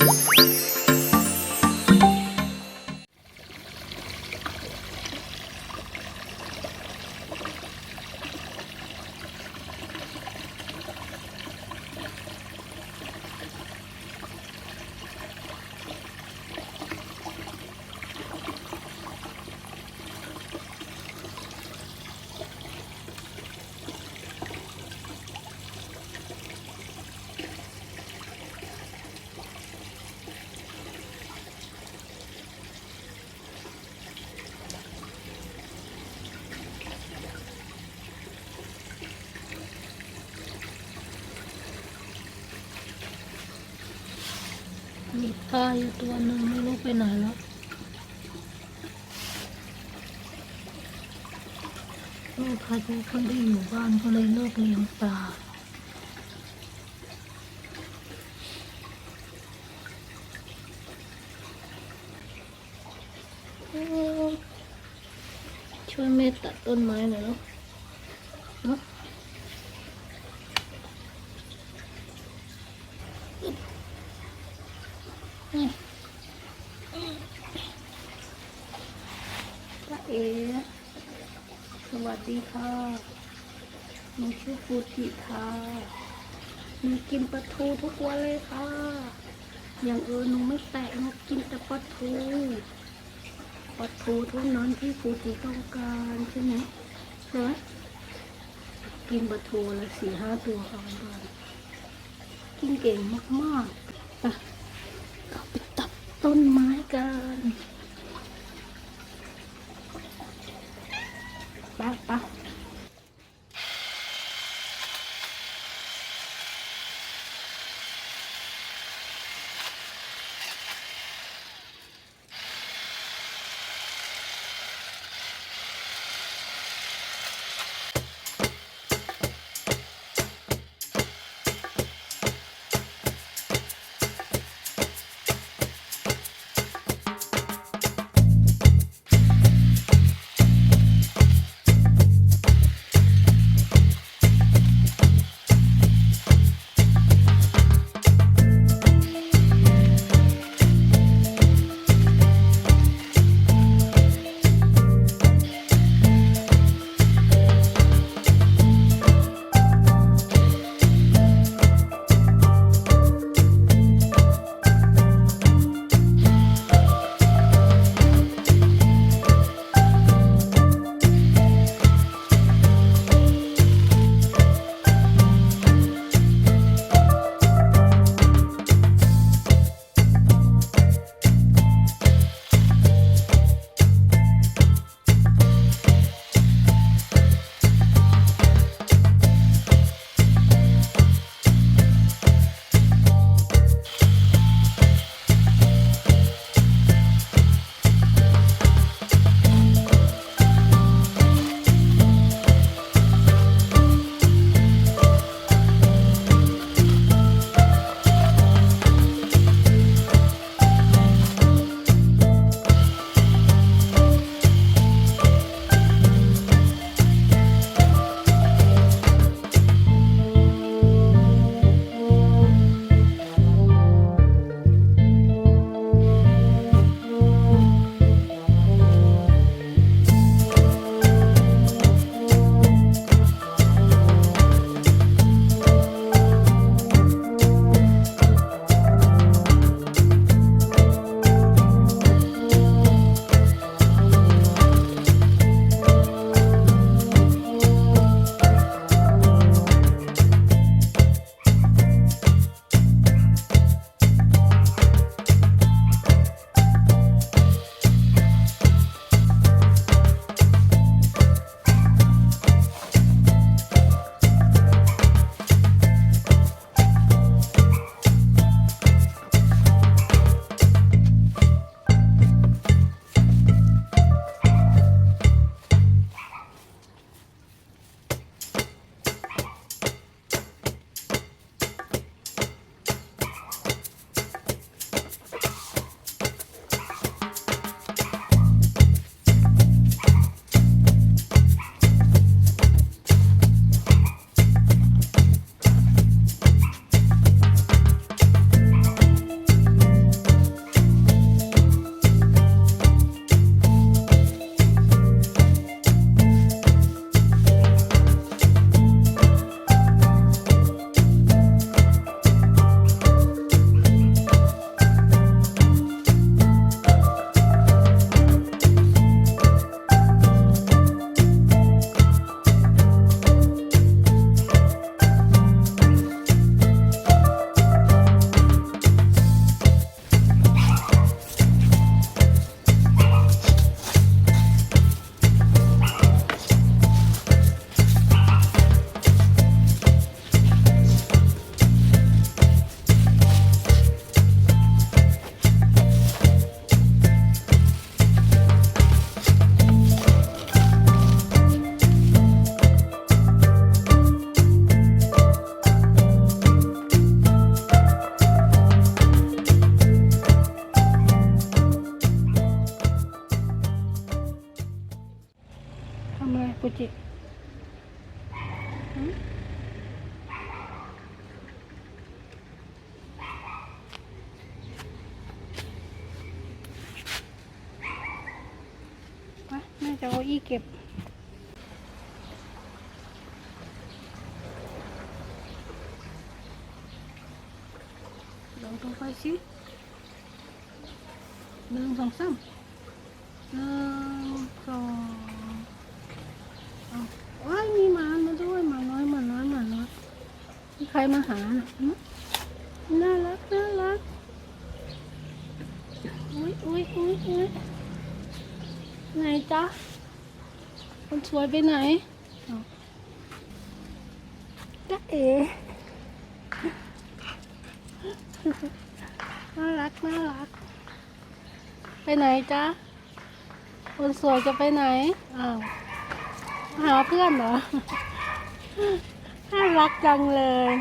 you มีปลาอยู่ตัวหนึ่งไม่รู้ไปไหนแล้ว ลูกพายุเขาได้อยู่บ้านก็เลยเลิกเลี้ยงปลาช่วยแม่ตัดต้นไม้หน่อยเนาะเนาะนี่ป้าเอ๋ส วัสดีค่ะหนูชื่อฟูจิค่ะหนูกินปลาทูทุกวันเลยค่ะ อย่างเอื่นหนูไม่แตะหนูกินแต่ปลาทูปลาทูเท่านั้นที่ฟูจิต้องการใช่ไหมใช่ไหมกินปลาทูละสี่ห้าตัวค่ะบ้านกินเก่งมากๆไปเราไปตัดต้นไม้กัน จะเอาอี้เก็บ ลองตรงไปสิหนึ่งสองสามหนึ่งสองเอาว้ายมีหมามาด้วยหมาน้อยหมาน้อยหมาน้อยมีใครมาหาน่ะน่ารักน่ารักอุ้ยอุ้ยอุ้ยอุ้ยไหนจ๊ะ คนสวยไปไหนเอาเอ๋น่ารัก น่ารัก ไปไหนจ๊ะ คนสวยจะไปไหน อ้าวหาเพื่อนเหรอ น่ารักจังเลย